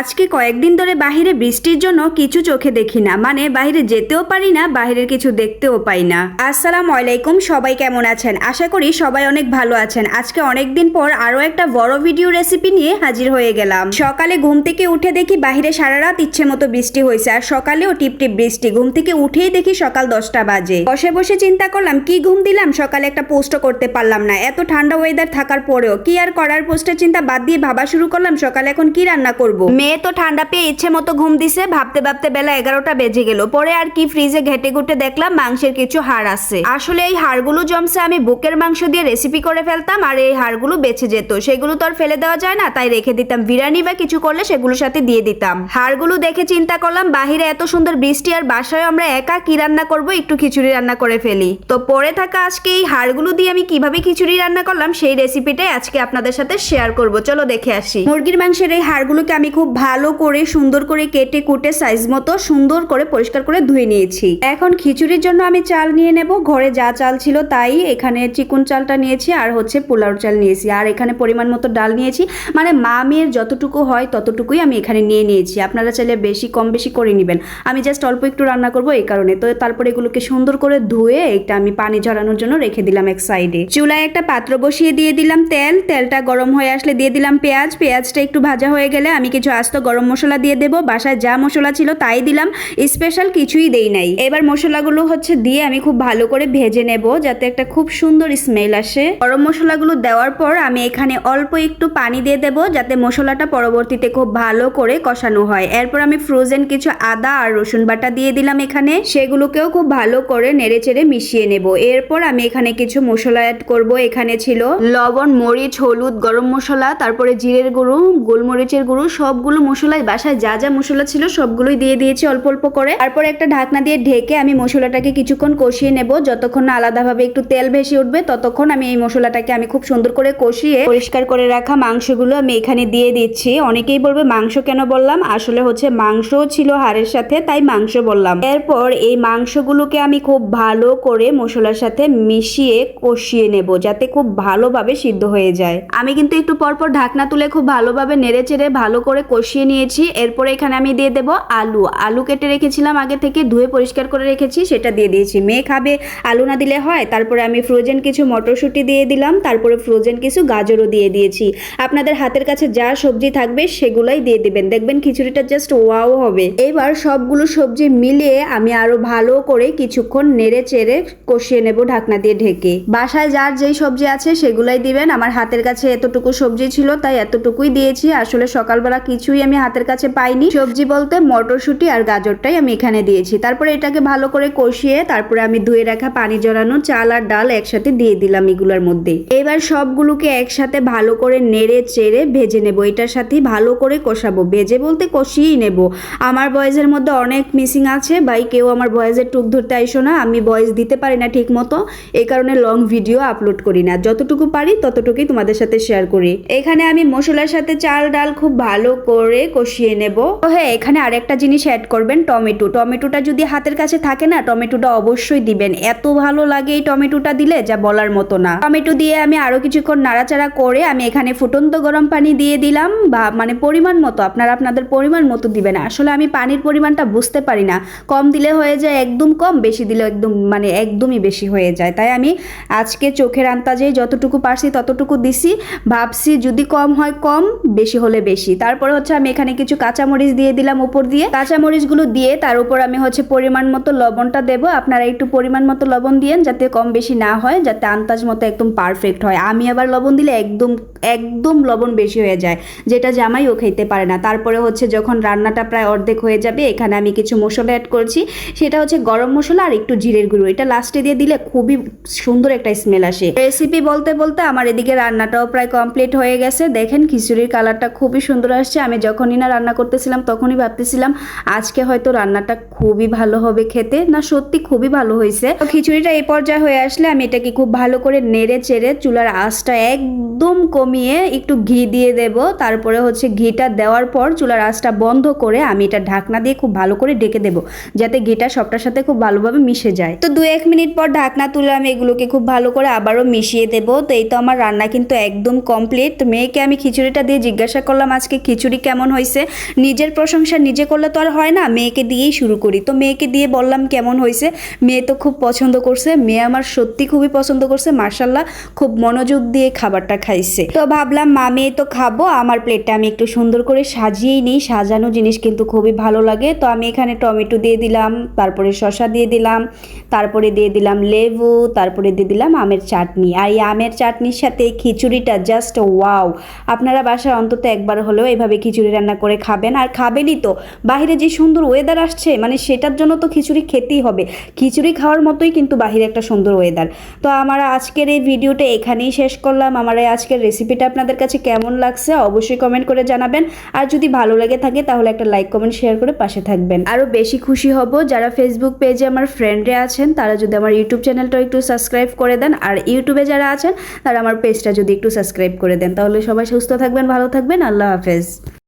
আজকে কয়েকদিন ধরে বাহিরে বৃষ্টির জন্য কিছু চোখে দেখি না। মানে বাইরে যেতেও পারি না বাইরের কিছু দেখতেও পাই না। আসসালাম আলাইকুম, সবাই কেমন আছেন? আশা করি সবাই অনেক ভালো আছেন। আজকে অনেক দিন পর আরও একটা বড় ভিডিও রেসিপি নিয়ে হাজির হয়ে গেলাম। সকালে ঘুম থেকে উঠে দেখি বাহিরে সারা রাত ইচ্ছে মতো বৃষ্টি হয়েছে আর সকালেও টিপ টিপ বৃষ্টি। ঘুম থেকে উঠেই দেখি সকাল দশটা বাজে। বসে বসে চিন্তা করলাম, কি ঘুম দিলাম? সকালে একটা পোস্টও করতে পারলাম না। এত ঠান্ডা ওয়েদার থাকার পরেও কি আর করার? পোস্টের চিন্তা বাদ দিয়ে ভাবা শুরু করলাম, সকালে এখন কি রান্না করব? মেয়ে তো ঠান্ডা পেয়ে ইচ্ছে মতো ঘুম দিছে, ভাবতে ভাবতে বেলা এগারোটা বেজে গেল। পরে আর কি ফ্রিজে ঘেটে ঘুটে দেখলাম মাংসের কিছু হাড় আছে। আসলে এই হাড়গুলো জমছে, আমি বুকের মাংস দিয়ে রেসিপি করে ফেলতাম আর এই হাড়গুলো বেঁচে যেত। সেগুলো তো আর ফেলে দেওয়া যায় না, তাই রেখে দিতাম। বিরিয়ানি বা কিছু করলে সেগুলোর সাথে দিয়ে দিতাম। হাড়গুলো দেখে চিন্তা করলাম, বাহিরে এত সুন্দর বৃষ্টি আর বাসায় আমরা একা কি রান্না করব? একটু খিচুড়ি রান্না করে ফেলি। তো পরে থাকা আজকে এই হাড়গুলো দিয়ে আমি কীভাবে খিচুড়ি রান্না করলাম, সেই রেসিপিটাই আজকে আপনাদের সাথে শেয়ার করব। চলো দেখে আসি। মুরগির মাংসের এই হাড়গুলোকে আমি খুব ভালো করে, সুন্দর করে কেটে কুটে সাইজ মতো সুন্দর করে পরিষ্কার করে ধুয়ে নিয়েছি। এখন খিচুড়ির জন্য আমি চাল নিয়ে নেব। ঘরে যা চাল ছিল তাই এখানে চিকুন চালটা নিয়েছি আর হচ্ছে পোলাও চাল নিয়েছি। আর এখানে পরিমাণ মতো ডাল নিয়েছি। মানে মা মেয়ের যতটুকু হয় ততটুকুই আমি এখানে নিয়ে নিয়েছি। আপনারা চাইলে বেশি, কম বেশি করে নেবেন। আমি জাস্ট অল্প একটু রান্না করব এই কারণে। তো তারপরে এগুলোকে সুন্দর করে ধুয়ে এটা আমি পানি ঝরানোর জন্য রেখে দিলাম এক সাইডে চুলায় একটা পাত্র বসিয়ে দিয়ে দিলাম তেল। তেলটা গরম হয়ে আসলে দিয়ে দিলাম পেঁয়াজ। পেঁয়াজটা একটু ভাজা হয়ে গেলে আমি কিছু আস্ত গরম মশলা দিয়ে দেবো, বাসায় যা মশলা ছিল তাই দিলাম স্পেশাল কিছুই দেই নাই। এবার মশলাগুলো হচ্ছে দিয়ে আমি খুব ভালো করে ভেজে নেব, যাতে একটা খুব সুন্দর স্মেল আসে। গরম মশলাগুলো দেওয়ার পর আমি এখানে অল্প একটু পানি দিয়ে দেব, যাতে মশলাটা পরবর্তীতে খুব ভালো করে কষানো হয়। এরপর আমি ফ্রোজেন কিছু আদা আর রসুন বাটা দিয়ে দিলাম এখানে। সেগুলোকেও খুব ভালো করে নেড়ে চেড়ে মিশিয়ে নেব। এরপর আমি এখানে কিছু মশলা অ্যাড করব, এখানে ছিল লবণ, মরিচ, হলুদ, গরম মশলা, তারপরে জিরের গুঁড়ো, গোলমরিচের গুঁড়ো, সবগুলো মশলাই, বাসায় যা যা মশলা ছিল সবগুলোই দিয়ে দিয়েছি অল্প অল্প করে। তারপর একটা ঢাকনা দিয়ে ঢেকে আমি মশলাটাকে কিছুক্ষণ কষিয়ে নেব। যতক্ষণ না আলাদাভাবে একটু তেল ভেসে উঠবে, ততক্ষণ আমি এই মশলাটাকে আমি খুব সুন্দর করে কষিয়ে পরিষ্কার করে রাখা মাংসগুলো আমি এখানে দিয়ে দিচ্ছি। অনেকেই বলবে, মাংস কেন বললাম? আসলে হচ্ছে মাংস ছিল হাড়ের সাথে, তাই মাংস বললাম। এরপর এই মাংসগুলোকে আমি খুব ভালো করে মশলার সাথে মিশিয়ে কষিয়ে নেব, যাতে খুব ভালোভাবে সিদ্ধ হয়ে যায়। আমি কিন্তু একটু পরপর ঢাকনা তুলে খুব ভালোভাবে নেড়ে চেড়ে ভালো করে কষিয়ে নিয়েছি। এরপরে এখানে আমি দিয়ে দেব আলু। আলু কেটে রেখেছিলাম, আগে থেকে ধুয়ে পরিষ্কার করে রেখেছি, সেটা দিয়ে দিয়েছি। মেয়ে খাবে, আলু না দিলে হয়। তারপরে আমি ফ্রোজেন কিছু মটরশুঁটি দিয়ে দিলাম, তারপরে ফ্রোজেন কিছু গাজরও দিয়ে দিয়েছি। আপনাদের হাতের কাছে যা সবজি থাকবে, সেগুলাই দিয়ে দিবেন। দেখবেন খিচুড়িটা জাস্ট ওয়াও হবে। এবার সবগুলো সবজি মিলিয়ে আমি আরও ভালো করে কিছুক্ষণ নেড়ে চেড়ে কষিয়ে নেব ঢাকনা দিয়ে ঢেকে। বাসায় যার যেই সবজি আছে, সেগুলাই দিবেন। আমার হাতের কাছে এতটুকু সবজি ছিল, তাই এতটুকুই দিয়েছি। আসলে সকালবেলা কিছুই আমি হাতের কাছে পাইনি। সবজি বলতে মটরশুঁটি আর গাজরটাই আমি এখানে দিয়েছি। তারপরে এটাকে ভালো করে কষিয়ে তারপরে আমি ধুয়ে রাখা পানি জড়ানো চাল আর ডাল একসাথে দিয়ে দিলাম এগুলোর মধ্যে। এবার সবগুলোকে একসাথে ভালো করে নেড়ে চেড়ে ভেজে নেব। এটার সাথেই ভালো করে কষাবো। ভেজে বলতে কষিয়েই নেব। আমার বয়েজের মধ্যে অনেক মিসিং আছে। ভাই, কেউ আমার বয়েজের টুক ধরতে আইসো না। আমি বয়েস দিতে পারি না ঠিক মতো এই কারণে লং ভিডিও আপলোড করি না। যতটুকু পারি ততটুকুই তোমাদের সাথে শেয়ার করি। এখানে আমি মশলার সাথে চাল, ডাল খুব ভালো করে কষিয়ে নেব। তো হ্যাঁ এখানে আরেকটা জিনিস অ্যাড করবেন, টমেটো। টমেটোটা যদি হাতের কাছে থাকে না, টমেটোটা অবশ্যই দিবেন। এত ভালো লাগে এই টমেটোটা দিলে, যা বলার মতো না। টমেটো দিয়ে আমি আরও কিছুক্ষণ নাড়াচাড়া করে আমি এখানে ফুটন্ত গরম পানি দিয়ে দিলাম, বা মানে পরিমাণ মতো, আপনারা আপনাদের পরিমাণ মতো দিবেন। আসলে আমি পানির পরিমাণটা বুঝতে পারি না। কম দিলে হয়ে যায় একদম কম, বেশি দিলে একদম মানে একদমই বেশি হয়ে যায়। তাই আমি আজকে চোখের আন্তাজে যতটুকু পারছি ততটুকু দিছি। ভাবছি যদি কম হয় কম, বেশি হলে বেশি। তারপরে হচ্ছে আমি এখানে কিছু কাঁচামরিচ দিয়ে দিলাম উপর দিয়ে। কাঁচামরিচগুলো দিয়ে তার উপর আমি হচ্ছে পরিমাণ মতো লবণটা দেব। আপনারা একটু পরিমাণ মতো লবণ দিয়েন যাতে কম বেশি না হয়, যাতে আন্তাজ মতো একদম পারফেক্ট হয়। আমি আবার লবণ দিলে একদম একদম লবণ বেশি হয়ে যায়, যেটা জামাইও খেতে পারে না। তারপরে হচ্ছে যখন রান্নাটা প্রায় অর্ধেক হয়ে যাবে, এখানে আমি কিছু মশলা অ্যাড করছি। সেটা হচ্ছে গরম মশলা আর একটু জিরের গুঁড়ো। এটা লাস্টে দিয়ে দিলে খুবই সুন্দর একটা স্মেল আসে। রেসিপি বলতে বলতে আমার এদিকে রান্নাটাও প্রায় কমপ্লিট হয়ে গেছে। দেখেন খিচুড়ির কালারটা খুবই সুন্দর আসছে। আমি যখনই না রান্না করতেছিলাম, তখনই ভাবতেছিলাম, আজকে হয়তো রান্নাটা খুবই ভালো হবে খেতে। না, সত্যি খুবই ভালো হয়েছে। তো খিচুড়িটা এই পর্যায়ে হয়ে আসলে আমি এটাকে খুব ভালো করে নেড়ে চেড়ে চুলার আঁচটা একদম কমিয়ে একটু ঘি দিয়ে দেব। তারপরে হচ্ছে ঘিটা দেওয়ার পর চুলার আঁচটা বন্ধ করে আমি এটা ঢাকনা দিয়ে খুব ভালো করে ডেকে দেব, যাতে ঘিটা সবটার সাথে খুব ভালোভাবে মিশে যায়। তো দু এক মিনিট পর ঢাকনা তুলে আমি এগুলোকে খুব ভালো করে আবারও মিশিয়ে দেব। তো এই তো আমার রান্না কিন্তু একদম কমপ্লিট তো মেয়েকে আমি খিচুড়িটা দিয়ে জিজ্ঞাসা করলাম, আজকে খিচুড়ি কেমন হয়েছে? নিজের প্রশংসা নিজে করলে তো আর হয় না, মেয়েকে দিয়েই শুরু করি। তো মেয়েকে দিয়ে বললাম কেমন হয়েছে? মেয়ে তো খুব পছন্দ করছে, মেয়ে আমার সত্যি খুবই পছন্দ করছে মার্শাল্লাহ খুব মনোযোগ দিয়ে খাবারটা খাইছে। তো ভাবলাম মা মেয়ে তো খাব, আমার প্লেটটা আমি একটু সুন্দর করে সাজিয়েই নিই, সাজানো জিনিস কিন্তু খুবই ভালো লাগে। তো আমি এখানে টমেটো দিয়ে দিলাম, তারপরে শসা দিয়ে দিলাম, তারপরে দিয়ে দিলাম লেবু, তারপরে দিয়ে দিলাম আমের চাটনি। আর এই আমের চাটনির সাথে খিচুড়িটা জাস্ট ওয়াও আপনারা বাসায় অন্তত একবার হলেও এভাবে খিচুড়ি রান্না করে খাবেন। আর খাবেনই তো। বাইরে যে সুন্দর ওয়েদার আসছে মানে সেটার জন্য তো খিচুড়ি খেতেই হবে। খিচুড়ি খাওয়ার মতোই কিন্তু বাহিরে একটা সুন্দর ওয়েদার তো আমার আজকের এই ভিডিওটা এখানেই শেষ করলাম। আমার এই আজকের রেসিপিটা আপনাদের কাছে কেমন লাগছে অবশ্যই কমেন্ট করে জানাবেন। আর যদি ভালো লেগে থাকে, তাহলে একটা লাইক কমেন্ট শেয়ার করে পাশে থাকবেন। আরও বেশি খুশি হব যারা ফেসবুক পেজে আমার ফ্রেন্ডে আছেন, তারা যদি আমার ইউটিউব চ্যানেলটা একটু সাবস্ক্রাইব করে দেন। আর ইউটিউবে যারা আছেন, তারা আমার পেজটা যদি একটু সাবস্ক্রাইব করে দেন। তাহলে সবাই সুস্থ থাকবেন, ভালো থাকবেন। আল্লাহ হাফেজ।